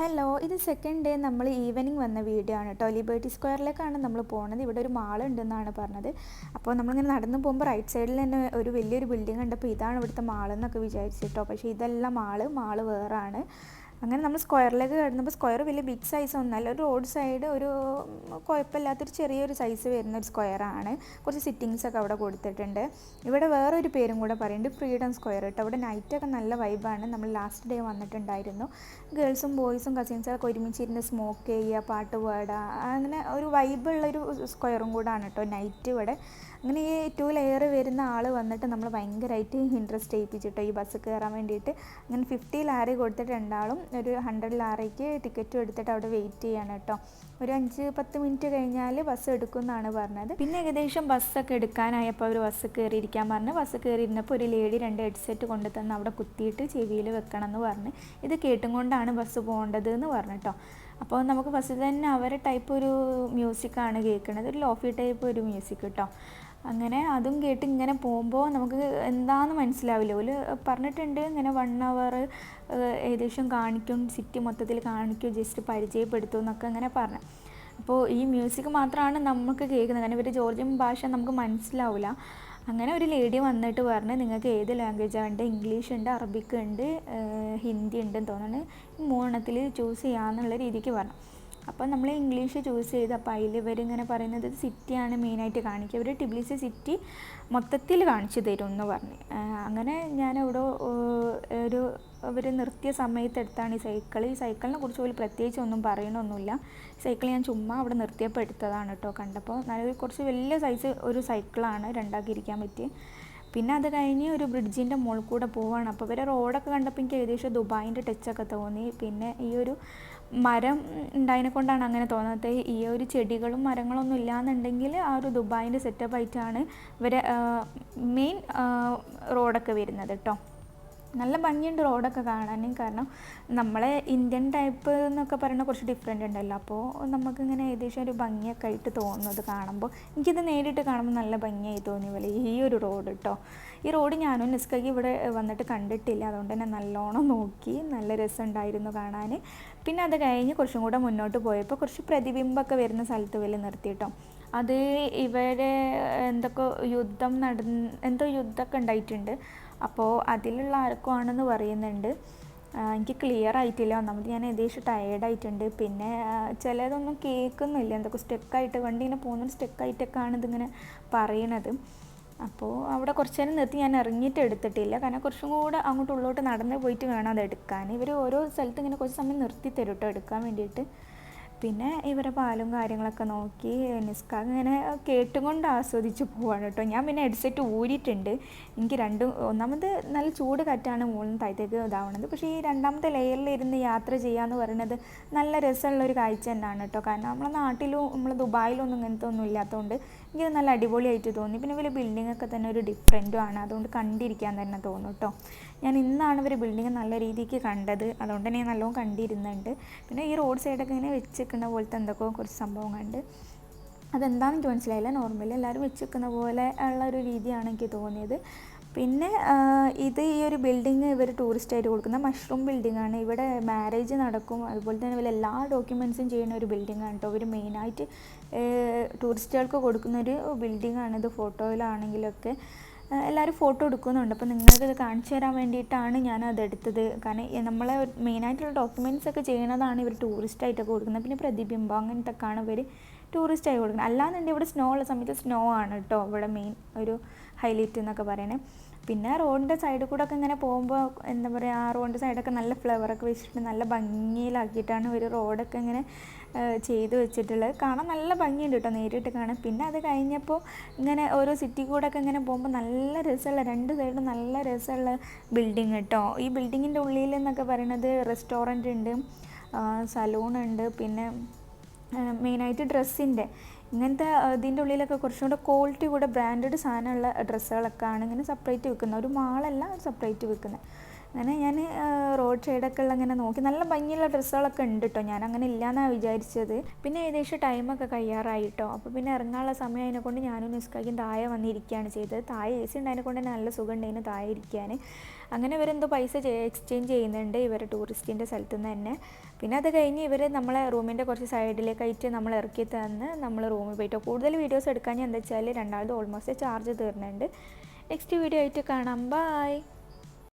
Hello ഇത് second day നമ്മൾ evening വന്ന വീഡിയോ ആണ് കേട്ടോ ലിബേർട്ടി സ്ക്വയറിലേക്കാണ് നമ്മൾ പോണത്. ഇവിടെ ഒരു മാൾ ഉണ്ടെന്നാണ് പറഞ്ഞത്. അപ്പോൾ നമ്മളിങ്ങനെ നടന്നു പോകുമ്പോൾ റൈറ്റ് സൈഡിൽ തന്നെ ഒരു വലിയൊരു ബിൽഡിംഗ് അപ്പോൾ ഇതാണ് ഇവിടുത്തെ മാൾ എന്നൊക്കെ വിചാരിച്ചിട്ടോ. പക്ഷേ ഇതെല്ലാം മാൾ മാൾ വേറാണ്. അങ്ങനെ നമ്മൾ സ്ക്വയറിലേക്ക് കിടന്നപ്പോൾ സ്ക്വയർ വലിയ ബിഗ് സൈസ് ഒന്നല്ല ഒരു റോഡ് സൈഡ് ഒരു കുഴപ്പമില്ലാത്തൊരു ചെറിയൊരു സൈസ് വരുന്ന ഒരു സ്ക്വയറാണ് കുറച്ച് സിറ്റിങ്സ് ഒക്കെ അവിടെ കൊടുത്തിട്ടുണ്ട്. ഇവിടെ വേറൊരു പേരും കൂടെ പറയുന്നുണ്ട് ഫ്രീഡം സ്ക്വയർ കേട്ടോ. അവിടെ നൈറ്റൊക്കെ നല്ല വൈബാണ് നമ്മൾ ലാസ്റ്റ് ഡേ വന്നിട്ടുണ്ടായിരുന്നു. ഗേൾസും ബോയ്സും കസിൻസൊക്കെ ഒരുമിച്ചിരുന്ന് സ്മോക്ക് ചെയ്യുക പാട്ട് പാടുക അങ്ങനെ ഒരു വൈബുള്ളൊരു സ്ക്വയറും കൂടാണ് കേട്ടോ നൈറ്റ് ഇവിടെ. അങ്ങനെ ഈ ടു ലെയർ വരുന്ന ആൾ വന്നിട്ട് നമ്മൾ ഭയങ്കരമായിട്ട് ഇൻട്രസ്റ്റ് ചെയ്യിപ്പിച്ചിട്ടോ ഈ ബസ് കയറാൻ വേണ്ടിയിട്ട്. അങ്ങനെ ഫിഫ്റ്റി ലാറി കൊടുത്തിട്ട് രണ്ടാളും ഒരു ഹൺഡ്രഡ് ലാറയ്ക്ക് ടിക്കറ്റും എടുത്തിട്ട് അവിടെ വെയിറ്റ് ചെയ്യണം കേട്ടോ ഒരു അഞ്ച് പത്ത് മിനിറ്റ് കഴിഞ്ഞാൽ ബസ് എടുക്കുമെന്നാണ് പറഞ്ഞത്. പിന്നെ ഏകദേശം ബസ്സൊക്കെ എടുക്കാനായപ്പോൾ അവർ ബസ് കയറിയിരിക്കാൻ പറഞ്ഞ്. ബസ് കയറിയിരുന്നപ്പോൾ ഒരു ലേഡി രണ്ട് ഹെഡ്സെറ്റ് കൊണ്ടു തന്ന് അവിടെ കുത്തിയിട്ട് ചെവിയിൽ വെക്കണം എന്ന് പറഞ്ഞ്. ഇത് കേട്ടും കൊണ്ടാണ് ബസ് പോകേണ്ടത് എന്ന് പറഞ്ഞു അപ്പോൾ നമുക്ക് ബസ്സിൽ തന്നെ അവരെ ടൈപ്പ് ഒരു മ്യൂസിക്കാണ് കേൾക്കുന്നത് ഒരു ലോഫി ടൈപ്പ് ഒരു മ്യൂസിക് കേട്ടോ അങ്ങനെ അതും കേട്ട് ഇങ്ങനെ പോകുമ്പോൾ നമുക്ക് എന്താണെന്ന് മനസ്സിലാവില്ല. ഒരു പറഞ്ഞിട്ടുണ്ട് ഇങ്ങനെ വൺ അവർ ഏകദേശം കാണിക്കും സിറ്റി മൊത്തത്തിൽ കാണിക്കും ജസ്റ്റ് പരിചയപ്പെടുത്തും എന്നൊക്കെ അങ്ങനെ പറഞ്ഞു. അപ്പോൾ ഈ മ്യൂസിക് മാത്രമാണ് നമുക്ക് കേൾക്കുന്നത്. കാരണം ഇവർ ജോർജിയൻ ഭാഷ നമുക്ക് മനസ്സിലാവില്ല. അങ്ങനെ ഒരു ലേഡി വന്നിട്ട് പറഞ്ഞ് നിങ്ങൾക്ക് ഏത് ലാംഗ്വേജാണ് വേണ്ടത് ഇംഗ്ലീഷ് ഉണ്ട് അറബിക് ഉണ്ട് ഹിന്ദി ഉണ്ടെന്ന് തോന്നുന്നു. മൂന്നെണ്ണത്തിൽ ചൂസ് ചെയ്യാമെന്നുള്ള രീതിക്ക് പറഞ്ഞു. അപ്പോൾ നമ്മൾ ഇംഗ്ലീഷ് ചൂസ് ചെയ്ത് അപ്പോൾ അതിൽ ഇവരിങ്ങനെ പറയുന്നത് സിറ്റിയാണ് മെയിനായിട്ട് കാണിക്കുക. ഇവർ ടിബ്ലിസി സിറ്റി മൊത്തത്തിൽ കാണിച്ചു തരും എന്ന് പറഞ്ഞ് അങ്ങനെ ഞാൻ ഇവിടെ ഒരു അവർ നിർത്തിയ സമയത്തെടുത്താണ് ഈ സൈക്കിൾ ഈ സൈക്കിളിനെ കുറിച്ച് പോലും പ്രത്യേകിച്ച് ഒന്നും പറയണമൊന്നുമില്ല സൈക്കിൾ ഞാൻ ചുമ്മാ അവിടെ നിർത്തിയപ്പോൾ എടുത്തതാണ് കേട്ടോ കണ്ടപ്പോൾ നല്ലൊരു കുറച്ച് വലിയ സൈസ് ഒരു സൈക്കിളാണ് രണ്ടാക്കി ഇരിക്കാൻ പറ്റിയ. പിന്നെ അത് കഴിഞ്ഞ് ഒരു ബ്രിഡ്ജിന്റെ മുകളിൽ കൂടെ പോവാണ്. അപ്പോൾ ഇവരെ റോഡൊക്കെ കണ്ടപ്പോൾ എനിക്ക് ഏകദേശം ദുബായിന്റെ ടച്ചൊക്കെ തോന്നി. പിന്നെ ഈ ഒരു മരം ഉണ്ടായതിനെ കൊണ്ടാണ് അങ്ങനെ തോന്നുന്നത് ഈ ഒരു ചെടികളും മരങ്ങളൊന്നും ഇല്ലാന്നുണ്ടെങ്കിൽ ആ ഒരു ദുബായിന്റെ സെറ്റപ്പ് ആയിട്ടാണ് ഇവരെ മെയിൻ റോഡൊക്കെ വരുന്നത് കേട്ടോ. നല്ല ഭംഗിയുണ്ട് റോഡൊക്കെ കാണാൻ കാരണം നമ്മളെ ഇന്ത്യൻ ടൈപ്പ് എന്നൊക്കെ പറയുന്ന കുറച്ച് ഡിഫറെന്റ് ഉണ്ടല്ലോ. അപ്പോൾ നമുക്കിങ്ങനെ ഏകദേശം ഒരു ഭംഗിയൊക്കെ ആയിട്ട് തോന്നുന്നത് കാണുമ്പോൾ. എനിക്കിത് നേരിട്ട് കാണുമ്പോൾ നല്ല ഭംഗിയായി തോന്നി പോലെ ഈ ഒരു റോഡ് കേട്ടോ ഈ റോഡ് ഞാനും നിസ്കയ്ക്ക് ഇവിടെ വന്നിട്ട് കണ്ടിട്ടില്ല. അതുകൊണ്ട് തന്നെ നല്ലോണം നോക്കി നല്ല രസമുണ്ടായിരുന്നു കാണാൻ. പിന്നെ അത് കഴിഞ്ഞ് കുറച്ചും കൂടെ മുന്നോട്ട് പോയപ്പോൾ കുറച്ച് പ്രതിബിംബമൊക്കെ വരുന്ന സ്ഥലത്ത് വലിയ നിർത്തിയിട്ടോ. അത് ഇവരെ എന്തൊക്കെ യുദ്ധം നടന്ന് എന്തോ യുദ്ധമൊക്കെ ഉണ്ടായിട്ടുണ്ട്. അപ്പോൾ അതിലുള്ള ആർക്കും ആണെന്ന് പറയുന്നുണ്ട് എനിക്ക് ക്ലിയർ ആയിട്ടില്ല. ഒന്നാമത് ഞാൻ ഏകദേശം ടയേർഡായിട്ടുണ്ട് പിന്നെ ചിലതൊന്നും കേൾക്കുന്നില്ല. എന്തൊക്കെ സ്റ്റെക്കായിട്ട് വണ്ടി ഇങ്ങനെ പോകുന്നത് സ്റ്റെക്കായിട്ടൊക്കെയാണ് ഇതിങ്ങനെ പറയണത്. അപ്പോൾ അവിടെ കുറച്ച് നേരം നിർത്തി. ഞാൻ ഇറങ്ങിയിട്ട് എടുത്തിട്ടില്ല. കാരണം കുറച്ചും കൂടെ അങ്ങോട്ട് ഉള്ളോട്ട് നടന്ന് പോയിട്ട് വേണം അത് എടുക്കാൻ. ഇവർ ഓരോ സ്ഥലത്ത് ഇങ്ങനെ കുറച്ച് സമയം നിർത്തി തരും കേട്ടോ എടുക്കാൻ വേണ്ടിയിട്ട്. പിന്നെ ഇവരെ പാലും കാര്യങ്ങളൊക്കെ നോക്കി നിസ്ക ഇങ്ങനെ കേട്ടുകൊണ്ട് ആസ്വദിച്ച് പോവാണ് കേട്ടോ. ഞാൻ പിന്നെ ഹെഡ്സെറ്റ് ഊരിയിട്ടുണ്ട്. എനിക്ക് രണ്ടും ഒന്നാമത് നല്ല ചൂട് കറ്റാണ് മുകളിൽ താഴത്തേക്ക് ഇതാവണത്. പക്ഷേ ഈ രണ്ടാമത്തെ ലെയറിൽ ഇരുന്ന് യാത്ര ചെയ്യാന്ന് പറയുന്നത് നല്ല രസമുള്ളൊരു കാഴ്ച തന്നെയാണ് കേട്ടോ. കാരണം നമ്മളെ നാട്ടിലും നമ്മൾ ദുബായിലൊന്നും ഇങ്ങനത്തെ ഒന്നും ഇല്ലാത്തതുകൊണ്ട് എനിക്കത് നല്ല അടിപൊളിയായിട്ട് തോന്നി. പിന്നെ വലിയ ബിൽഡിംഗ് ഒക്കെ തന്നെ ഒരു ഡിഫറെന്റും ആണ്. അതുകൊണ്ട് കണ്ടിരിക്കാൻ തന്നെ തോന്നും കേട്ടോ. ഞാൻ ഇന്നാണ് ഇവർ ബിൽഡിംഗ് നല്ല രീതിക്ക് കണ്ടത്. അതുകൊണ്ട് തന്നെ ഞാൻ നല്ലോണം കണ്ടിരുന്നുണ്ട്. പിന്നെ ഈ റോഡ് സൈഡൊക്കെ ഇങ്ങനെ വെച്ചിരിക്കുന്ന പോലത്തെ എന്തൊക്കെയോ കുറച്ച് സംഭവങ്ങളുണ്ട്. അതെന്താണെന്ന് എനിക്ക് മനസ്സിലായില്ല. നോർമലി എല്ലാവരും വെച്ചിരിക്കുന്ന പോലെ ഉള്ള ഒരു രീതിയാണ് എനിക്ക് തോന്നിയത്. പിന്നെ ഇത് ഈ ഒരു ബിൽഡിങ് ഇവർ ടൂറിസ്റ്റായിട്ട് കൊടുക്കുന്ന മഷ്റൂം ബിൽഡിംഗ് ആണ്. ഇവിടെ മാരേജ് നടക്കും. അതുപോലെ തന്നെ ഇവർ എല്ലാ ഡോക്യുമെൻസും ചെയ്യുന്ന ഒരു ബിൽഡിംഗ് ആണ് കേട്ടോ ഇവർ മെയിനായിട്ട് ടൂറിസ്റ്റുകൾക്ക് കൊടുക്കുന്ന ഒരു ബിൽഡിംഗ് ആണ് ഇത് ഫോട്ടോയിലാണെങ്കിലൊക്കെ എല്ലാവരും ഫോട്ടോ എടുക്കുന്നുണ്ട്. അപ്പോൾ നിങ്ങൾക്ക് ഇത് കാണിച്ചു തരാൻ വേണ്ടിയിട്ടാണ് ഞാൻ അത് എടുത്തത്. കാരണം നമ്മളെ മെയിനായിട്ടുള്ള ഡോക്യുമെന്റ്സ് ഒക്കെ ചെയ്യണതാണ് ഇവർ ടൂറിസ്റ്റായിട്ടൊക്കെ കൊടുക്കുന്നത്. പിന്നെ പ്രതിബിംബം അങ്ങനത്തെ ആണ് ഇവർ ടൂറിസ്റ്റായി കൊടുക്കുന്നത്. അല്ലാന്നുണ്ടെങ്കിൽ ഇവിടെ സ്നോ ഉള്ള സമയത്ത് സ്നോ ആണ് കേട്ടോ ഇവിടെ മെയിൻ ഒരു ഹൈലൈറ്റ് എന്നൊക്കെ പറയണേ. പിന്നെ റോഡിന്റെ സൈഡിൽ കൂടെ ഒക്കെ ഇങ്ങനെ പോകുമ്പോൾ എന്താ പറയുക ആ റോഡിന്റെ സൈഡൊക്കെ നല്ല ഫ്ലവറൊക്കെ വെച്ചിട്ട് നല്ല ഭംഗിയിലാക്കിയിട്ടാണ് ഒരു റോഡൊക്കെ ഇങ്ങനെ ചെയ്തു വെച്ചിട്ടുള്ളത്. കാണാൻ നല്ല ഭംഗിയുണ്ട് കേട്ടോ നേരിട്ട് കാണാൻ. പിന്നെ അത് കഴിഞ്ഞപ്പോൾ ഇങ്ങനെ ഓരോ സിറ്റി കൂടെ ഒക്കെ ഇങ്ങനെ പോകുമ്പോൾ നല്ല രസമുള്ള രണ്ട് സൈഡും നല്ല രസമുള്ള ബിൽഡിങ് കേട്ടോ. ഈ ബിൽഡിങ്ങിന്റെ ഉള്ളിൽ എന്നൊക്കെ പറയുന്നത് റെസ്റ്റോറന്റ് ഉണ്ട് സലൂൺ ഉണ്ട് പിന്നെ മെയിനായിട്ട് ഡ്രസ്സിന്റെ. ഇങ്ങനത്തെ ഇതിന്റെ ഉള്ളിലൊക്കെ കുറച്ചും കൂടെ ക്വാളിറ്റി കൂടെ ബ്രാൻഡഡ് സാധനമുള്ള ഡ്രസ്സുകളൊക്കെ ആണ് ഇങ്ങനെ സെപ്പറേറ്റ് വിൽക്കുന്നത് ഒരു മാളല്ല സെപ്പറേറ്റ് വിൽക്കുന്നത് അങ്ങനെ ഞാൻ റോഡ് സൈഡൊക്കെ ഉള്ള ഇങ്ങനെ നോക്കി. നല്ല ഭംഗിയുള്ള ഡ്രസ്സുകളൊക്കെ ഉണ്ട് കേട്ടോ ഞാൻ അങ്ങനെ ഇല്ലയെന്നാണ് വിചാരിച്ചത്. പിന്നെ ഏകദേശം ടൈമൊക്കെ കഴിയാറായി കേട്ടോ അപ്പോൾ പിന്നെ ഇറങ്ങാനുള്ള സമയം അതിനെ കൊണ്ട് ഞാനും നിസ്കാക്കും താഴെ വന്നിരിക്കുകയാണ് ചെയ്തത്. താഴെ എ സി ഉണ്ടായതിനെ കൊണ്ട് തന്നെ നല്ല സുഖം ഉണ്ടായിരുന്നു താഴെ ഇരിക്കാൻ. അങ്ങനെ ഇവരെന്തോ പൈസ എക്സ്ചേഞ്ച് ചെയ്യുന്നുണ്ട് ഇവർ ടൂറിസ്റ്റിന്റെ സ്ഥലത്തു നിന്ന് തന്നെ. പിന്നെ അത് കഴിഞ്ഞ് ഇവർ നമ്മളെ റൂമിന്റെ കുറച്ച് സൈഡിലേക്കായിട്ട് നമ്മൾ ഇറക്കി തന്ന് നമ്മൾ റൂമിൽ പോയിട്ട്. കൂടുതൽ വീഡിയോസ് എടുക്കാൻ എന്താ വെച്ചാൽ രണ്ടാമത് ഓൾമോസ്റ്റ് ചാർജ് തീർന്നുണ്ട് നെക്സ്റ്റ് വീഡിയോ ആയിട്ട് കാണാം. ബായ്